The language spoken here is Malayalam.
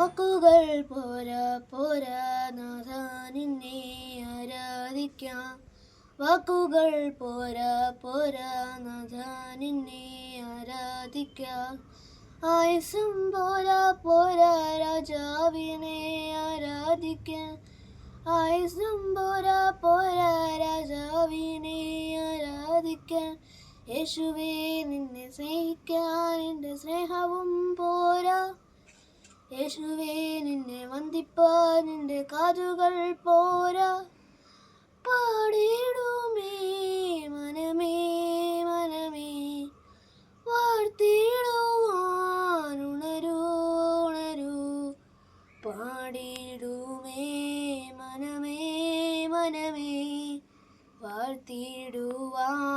പോരാ പോരാ നാഥാ നിന്നെ ആരാധിക്കാം. വാക്കുകൾ പോരാ പോരാ നാഥാ നിന്നെ ആരാധിക്കാം. ആയുസും പോരാ പോരാ രാജാവിനെ ആരാധിക്കാം. ആയുസും പോരാ പോരാ രാജാവിനെ ആരാധിക്കാം. യേശുവേ നിന്നെ സ്നേഹിക്കാൻ എന്റെ സ്നേഹവും പോരാ. യേശുവേ നിന്നെ വന്ദിപ്പാൻ നിന്റെ കാതുകൾ പോരാ. പാടിയിടുമേ മനമേ മനമേ. വാഴ്ത്തിയിടുവാനുണരൂ പാടിയിടുമേ മനമേ മനമേ. വാഴ്ത്തിയിടുവാൻ